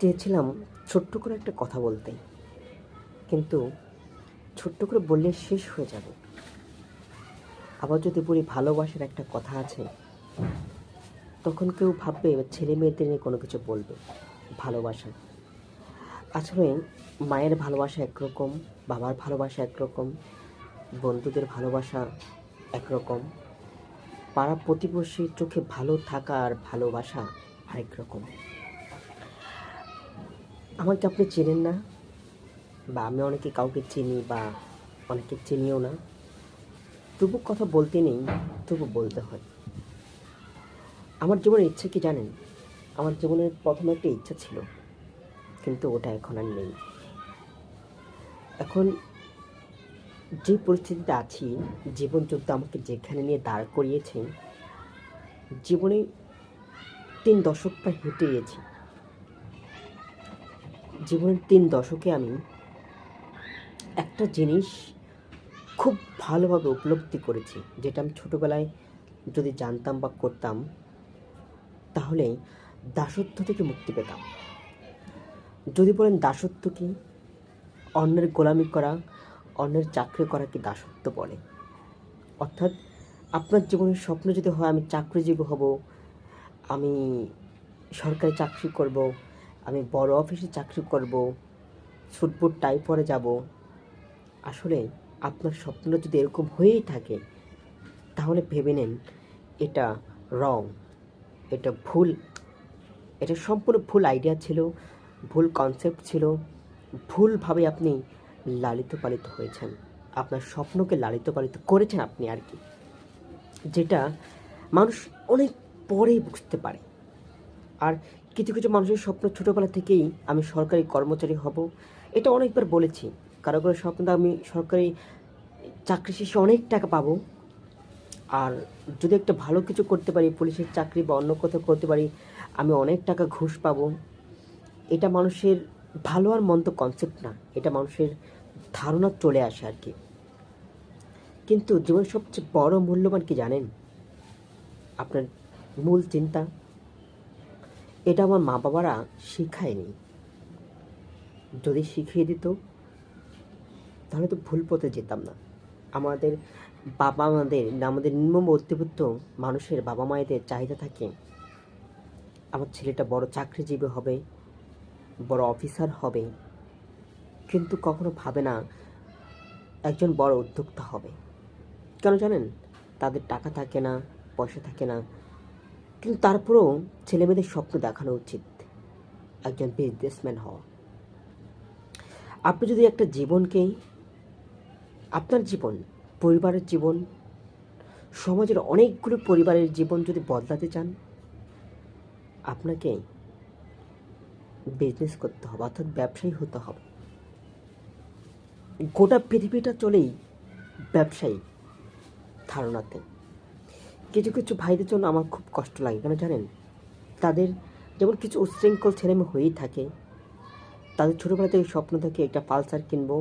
চেয়েছিলাম ছোট্ট করে একটা কথা বলতে। কিন্তু ছোট্ট করে বললে শেষ হয়ে যাবে। আবার যদি বলি ভালোবাসার একটা কথা আছে, তখন কেউ ভাববে ছেলে মেয়েদের নিয়ে কোনো কিছু বলবে, ভালোবাসা। আসলে মায়ের ভালোবাসা একরকম, বাবার ভালোবাসা একরকম, বন্ধুদের ভালোবাসা একরকম, পাড়া প্রতিবেশীর চোখে ভালো থাকা আর ভালোবাসা আরেক রকম। আমাকে আপনি চেনেন না? বা আমি অনেকে কাউকে চিনি বা অনেকে চিনিও না। তবু কথা বলতে নেই, তবু বলতে হয়। আমার জীবনের ইচ্ছা কি জানেন? আমার জীবনের প্রথম একটা ইচ্ছা ছিল, কিন্তু ওটা এখন আর নেই। এখন যে পরিস্থিতিতে আছি, জীবন যুদ্ধ আমাকে যেখানে নিয়ে দাঁড় করিয়েছে, জীবনে তিন দশক প্রায় হেঁটে গেছি জীবনের তিন দশকে আমি একটা জিনিস খুব ভালোভাবে উপলব্ধি করেছি, যেটা আমি ছোটোবেলায় যদি জানতাম বা করতাম, তাহলে দাসত্ব থেকে মুক্তি পেতাম। যদি বলেন দাসত্ব কি, অন্যের গোলামি করা, অন্যের চাকরি করা কি দাসত্ব বলে? অর্থাৎ আপনার জীবনের স্বপ্ন যদি হয়, আমি চাকরিজীবী হব, আমি সরকারি চাকরি করব আমি বড় অফিসে চাকরি করব সুটবুট টাই পরে যাব। আসলে আপনার স্বপ্নটা যদি এরকম হয়েই থাকে, তাহলে ভেবে নেন, এটা রং, এটা ভুল, এটা সম্পূর্ণ ভুল আইডিয়া ছিল, ভুল কনসেপ্ট ছিল, ভুলভাবে আপনি লালিত পালিত হয়েছেন। আপনার স্বপ্নকে লালিত পালিত করেছেন আপনি আর কি। যেটা মানুষ অনেক পরে বুঝতে পারে। আর কিছু কিছু মানুষের স্বপ্ন ছোটোবেলা থেকেই আমি সরকারি কর্মচারী হব। এটা অনেকবার বলেছি। কারও কারও স্বপ্ন আমি সরকারি চাকরি শেষে অনেক টাকা পাবো। আর যদি একটা ভালো কিছু করতে পারি, পুলিশের চাকরি বা অন্য কোথাও করতে পারি, আমি অনেক টাকা ঘুষ পাবো। এটা মানুষের ভালো আর মন্দ কনসেপ্ট না। এটা মানুষের ধারণা চলে আসে আর কি। কিন্তু জীবনের সবচেয়ে বড় মূল্যবান কি জানেন? আপনার মূল চিন্তা এটা আমার মা বাবারা শিখায়নি। যদি শিখিয়ে দিত, তাহলে তো ভুল পথে যেতাম না। আমাদের বাবা মাদের, আমাদের নিম্ন মানুষের বাবা মায়েদের চাহিদা থাকে। আমার ছেলেটা বড় চাকরিজীবী হবে, বড় অফিসার হবে, কিন্তু কখনো ভাবে না একজন বড় উদ্যোক্তা হবে। কেন জানেন? তাদের টাকা থাকে না, পয়সা থাকে না। কিন্তু তারপরেও ছেলেমেয়েদের স্বপ্ন দেখানো উচিত একজন বিজনেসম্যান হওয়া। আপনি যদি একটা জীবনকে, আপনার জীবন, পরিবারের জীবন, সমাজের অনেকগুলো পরিবারের জীবন যদি বদলাতে চান, আপনাকে বিজনেস করতে হবে, অর্থাৎ ব্যবসায়ী হতে হবে। গোটা পৃথিবীটা চলেই ব্যবসায়ী ধারণাতে। কিছু কিছু ভাইদের জন্য আমার খুব কষ্ট লাগে, কেন জানেন? তাদের যেমন কিছু উচ্ছৃঙ্খল ছেলেমেয়ে হয়েই থাকে, তাদের ছোটোবেলা থেকে স্বপ্ন থাকে একটা পালসার কিনবো,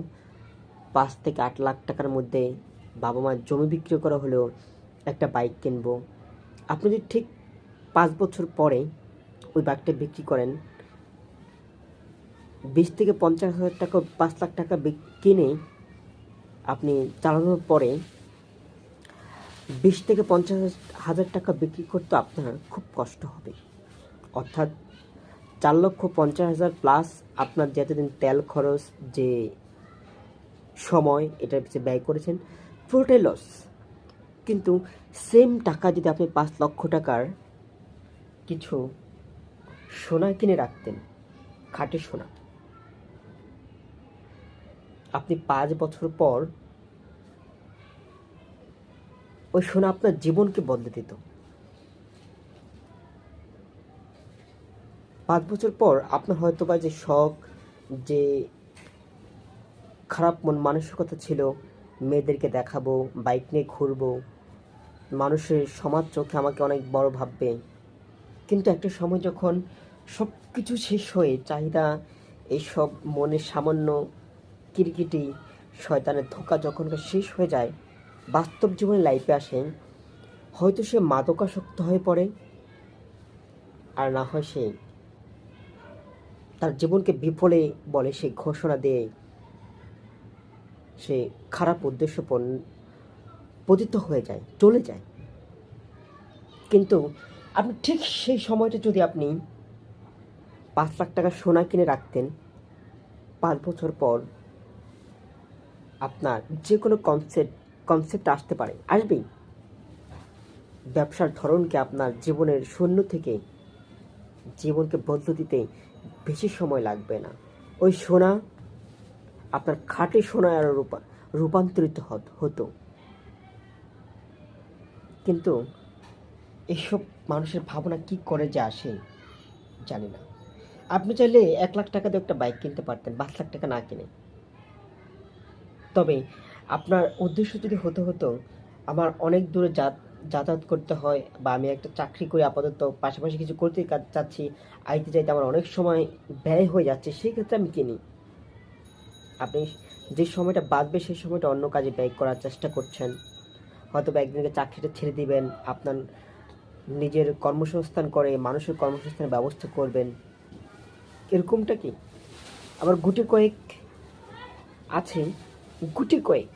পাঁচ থেকে আট লাখ টাকার মধ্যে বাবা মার জমি বিক্রি করা হলেও একটা বাইক কিনবো। আপনি যদি ঠিক পাঁচ বছর পরে ওই বাইকটা বিক্রি করেন, বিশ থেকে পঞ্চাশ হাজার টাকা, পাঁচ লাখ টাকা কিনে আপনি চালানোর পরে বিশ থেকে পঞ্চাশ হাজার টাকা বিক্রি করতে আপনার খুব কষ্ট হবে। অর্থাৎ চার লক্ষ পঞ্চাশ হাজার প্লাস আপনার যে এতদিন তেল খরচ যে সময় এটার পিছিয়ে ব্যয় করেছেন পুরোটাই লস কিন্তু সেম টাকা যদি আপনি পাঁচ লক্ষ টাকার কিছু সোনা কিনে রাখতেন, খাঁটি সোনা, আপনি পাঁচ বছর পর ওই সোনা আপনার জীবনকে বদলে দিত। পাঁচ বছর পর আপনার হয়তো বা যে শখ, যে খারাপ মন মানসিকতা ছিল, মেয়েদেরকে দেখাবো, বাইক নিয়ে ঘুরবো, মানুষের সমাজ চোখে আমাকে অনেক বড় ভাববে। কিন্তু একটা সময় যখন সব কিছু শেষ হয়ে চাহিদা এইসব মনের সামান্য কিরকিটি, শয়তানের ধোকা যখন শেষ হয়ে যায় বাস্তব জীবনে লাইফে আসে হয়তো সে মাদকাসক্ত হয়ে পড়ে, আর না হয় সে তার জীবনকে বিফলে বলে সে ঘোষণা দিয়ে সে খারাপ উদ্দেশ্য পতিত হয়ে যায়, চলে যায়। কিন্তু আপনি ঠিক সেই সময়টা যদি আপনি পাঁচ লাখ টাকা সোনা কিনে রাখতেন, পাঁচ বছর পর আপনার যে কোনো কনসেপ্ট কনসেপ্ট আসতে পারে। আসবেই। ব্যবসার ধরনকে আপনার জীবনের শূন্য থেকে জীবনকে বদলে দিতে বেশি সময় লাগবে না। ওই সোনা আপনার খাটে সোনায় আরও রূপা, রূপান্তরিত হত- কিন্তু এসব মানুষের ভাবনা কি করে যে আসে, জানি না। আপনি চাইলে এক লাখ টাকা দিয়ে একটা বাইক কিনতে পারতেন, পাঁচ লাখ টাকা না কিনে। তবে আপনার উদ্দেশ্য যদি হতে হতো আমার অনেক দূরে যাতায়াত করতে হয় বা আমি একটা চাকরি করে আপাতত, পাশাপাশি কিছু করতে চাচ্ছি, আইতে চাইতে আমার অনেক সময় ব্যয় হয়ে যাচ্ছে, সেই ক্ষেত্রে আমি কিনি আপনি যে সময়টা বাঁচবে সেই সময়টা অন্য কাজে ব্যয় করার চেষ্টা করছেন। হয়তো বা একদিনকে চাকরিটা ছেড়ে দিবেন, আপনার নিজের কর্মসংস্থান করে, মানুষের কর্মসংস্থানের ব্যবস্থা করবেন। এরকমটা কি? আবার গুটি কয়েক আছে গুটি কয়েক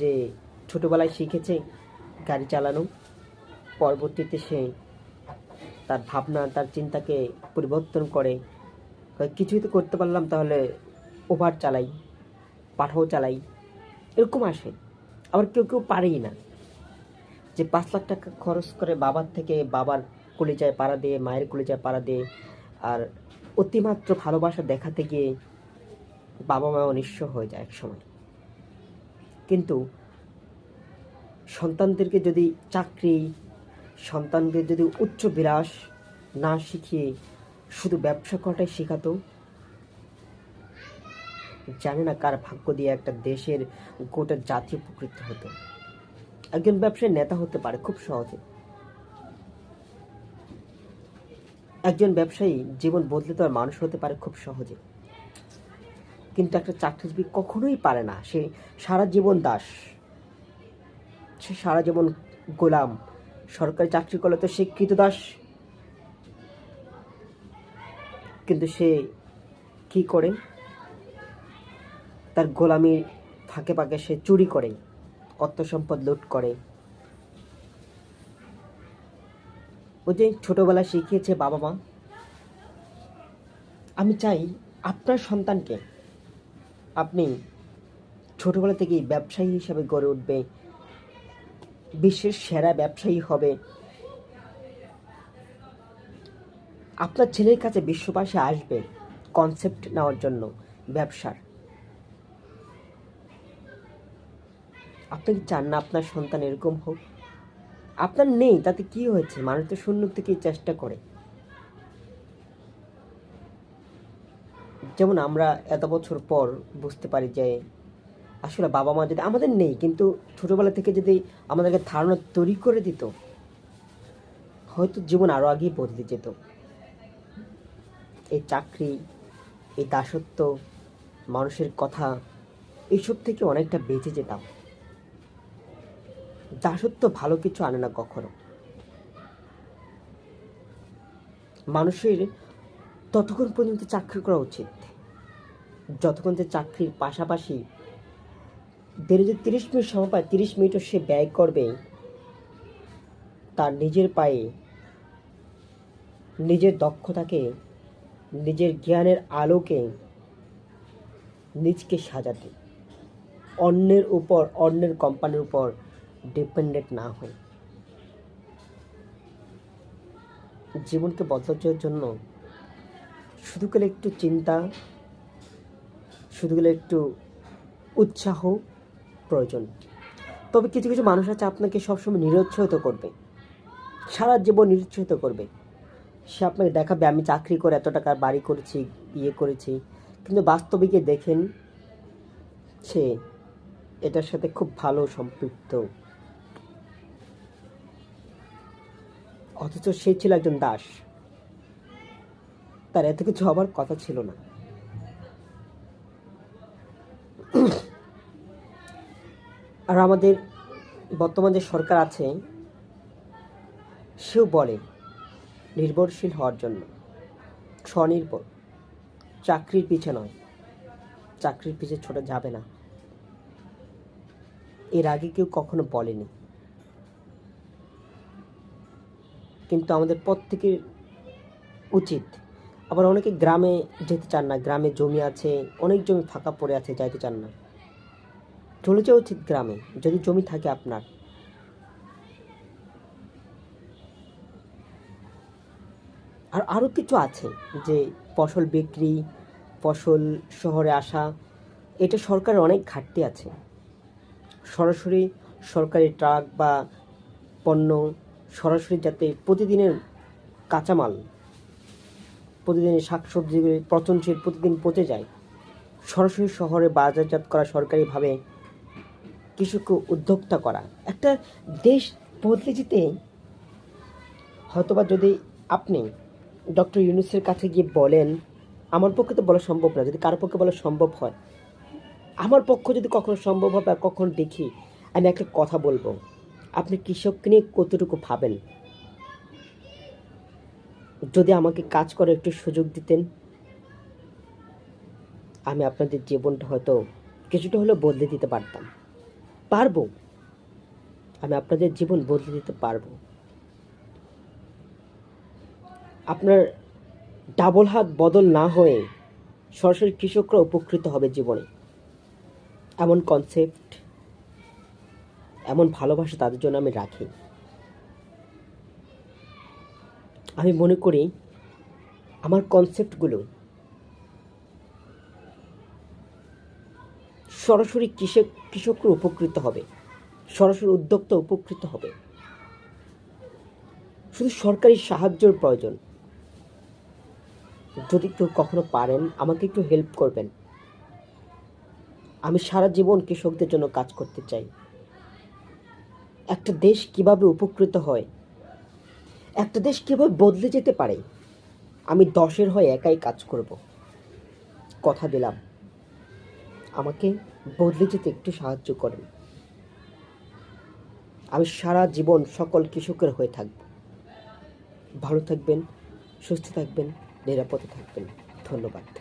যে ছোটোবেলায় শিখেছে গাড়ি চালানো, পরবর্তীতে সে তার ভাবনা, তার চিন্তাকে পরিবর্তন করে। কিছুই তো করতে পারলাম, তাহলে ওভার চালাই, পাঠাও চালাই, এরকম আসে। আবার কেউ কেউ পারেই না। যে পাঁচ লাখ টাকা খরচ করে বাবার থেকে বাবার কলিজায় পাড়া দিয়ে, মায়ের কলিজায় পাড়া দিয়ে, আর অতিমাত্র ভালোবাসা দেখাতে গিয়ে বাবা মাও নিঃস্ব হয়ে যায় এক সময় কিন্তু সন্তানদেরকে যদি চাকরি, সন্তানদের যদি উচ্চ বিলাস না শিখিয়ে শুধু ব্যবসা করাটাই শেখাতো, জানে না কার ভাগ্য দিয়ে একটা দেশের গোটা জাতি উপকৃত হতো। একজন ব্যবসায়ী নেতা হতে পারে খুব সহজে। একজন ব্যবসায়ী জীবন বদলে দেওয়ার মানুষ হতে পারে খুব সহজে। কিন্তু একটা চাকরিজীবী কখনোই পারে না। সে সারা জীবন দাস। সে সারা জীবন গোলাম। সরকারি চাকরি করলে তো সে কৃতদাস। কিন্তু সে কি করে? তার গোলামির ফাঁকে ফাঁকে সে চুরি করে, অর্থ সম্পদ লুট করে। ওই যে ছোটবেলায় শিখিয়েছে বাবা মা, আমি চাই আপনার সন্তানকে আপনি ছোটবেলা থেকেই ব্যবসায়ী হিসাবে গড়ে উঠবে, বিশ্বের সেরা ব্যবসায়ী হবে। আপনার ছেলের কাছে বিশ্ববাসী আসবে কনসেপ্ট নেওয়ার জন্য, ব্যবসার। আপনি কি চান না আপনার সন্তান এরকম হোক। আপনার নেই, তাতে কি হয়েছে? মানুষ তো শূন্য থেকেই চেষ্টা করে। যেমন আমরা এত বছর পর বুঝতে পারি যে আসলে বাবা মা যদি আমাদের নেই, কিন্তু ছোটবেলা থেকে যদি আমাদেরকে ধারণা তৈরি করে দিত, হয়তো জীবন আরও আগেই বদলে যেত। এই চাকরি, এই দাসত্ব, মানুষের কথা, এইসব থেকে অনেকটা বেঁচে যেতাম। দাসত্ব ভালো কিছু আনে না কখনো। মানুষের ততক্ষণ পর্যন্ত চাকরি করা উচিত। যতক্ষণ যে চাকরির পাশাপাশি দিনে যদি তিরিশ মিনিট সময় পায়, তিরিশ মিনিটও সে ব্যয় করবে, তার নিজের পায়ে নিজের দক্ষতাকে, নিজের জ্ঞানের আলোকে নিজকে সাজাতে। অন্যের উপর, অন্যের কোম্পানির উপর ডিপেন্ডেন্ট না হয়ে। জীবনকে বদলানোর জন্য শুধু গেলে একটু চিন্তা, শুধু গেলে একটু উৎসাহ প্রয়োজন। তবে কিছু কিছু মানুষ আছে আপনাকে সবসময় নিরুৎসাহিত করবে। সারা জীবন নিরুৎসাহিত করবে। সে আপনাকে দেখাবে, আমি চাকরি করে এত টাকার বাড়ি করেছি ইয়ে করেছি। কিন্তু বাস্তবে গিয়ে দেখেন, সে এটার সাথে খুব ভালো সম্পৃক্ত। অথচ সে ছিল একজন দাস। তার এত কিছু হবার কথা ছিল না। আর আমাদের বর্তমান যে সরকার আছে, সেও বলে নির্ভরশীল হওয়ার জন্য। স্বনির্ভর। চাকরির পিছে নয়। চাকরির পিছে ছোটা যাবে না। এর আগে কেউ কখনো বলেনি। কিন্তু আমাদের প্রত্যেকের উচিত আবার অনেকে গ্রামে যেতে চান না, গ্রামে জমি আছে, অনেক জমি ফাঁকা পড়ে আছে, যাইতে চান না। চলে যাওয়া উচিত গ্রামে, যদি জমি থাকে আপনার। আর আরও কিছু আছে যে ফসল বিক্রি, ফসল শহরে আসা, এটা সরকারের অনেক ঘাটতি আছে। সরাসরি সরকারি ট্রাক বা পণ্য সরাসরি যাতে প্রতিদিনের কাঁচামাল প্রতিদিনের শাকসবজি পচনশীল প্রতিদিন পচে যায়। সরাসরি শহরে বাজারজাত করা সরকারিভাবে কৃষককে উদ্যোক্তা করা। একটা দেশ বদলে যেতে হয়তোবা যদি আপনি ডক্টর ইউনুসের কাছে গিয়ে বলেন, আমার পক্ষে তো বলা সম্ভব না। যদি কারও পক্ষে বলা সম্ভব হয়, আমার পক্ষ যদি কখনো সম্ভব হবে আর কখনো দেখি, আমি একটা কথা বলব। আপনি কৃষককে নিয়ে কতটুকু ভাবেন? যদি আমাকে কাজ করার একটু সুযোগ দিতেন, আমি আপনাদের জীবনটা হয়তো কিছুটা হলেও বদলে দিতে পারতাম। পারব। আমি আপনাদের জীবন বদলে দিতে পারব। আপনার ডাবল হাত বদল না হয়ে সরাসরি কৃষকরা উপকৃত হবে জীবনে। এমন কনসেপ্ট এমন ভালোবাসা তাদের জন্য আমি রাখি। আমি মনে করি আমার কনসেপ্টগুলো সরাসরি কৃষক, কৃষকরা উপকৃত হবে। সরাসরি উদ্যোক্তা উপকৃত হবে। শুধু সরকারি সাহায্যের প্রয়োজন। যদি কেউ কখনো পারেন, আমাকে একটু হেল্প করবেন। আমি সারা জীবন কৃষকদের জন্য কাজ করতে চাই। একটা দেশ কীভাবে উপকৃত হয় একটা দেশ কীভাবে বদলে যেতে পারে? আমি দশের হয়ে একাই কাজ করব। কথা দিলাম। আমাকে বদলে যেতে একটু সাহায্য করেন। আমি সারা জীবন সকল কৃষকের হয়ে থাকব। ভালো থাকবেন, সুস্থ থাকবেন, নিরাপদে থাকবেন। ধন্যবাদ।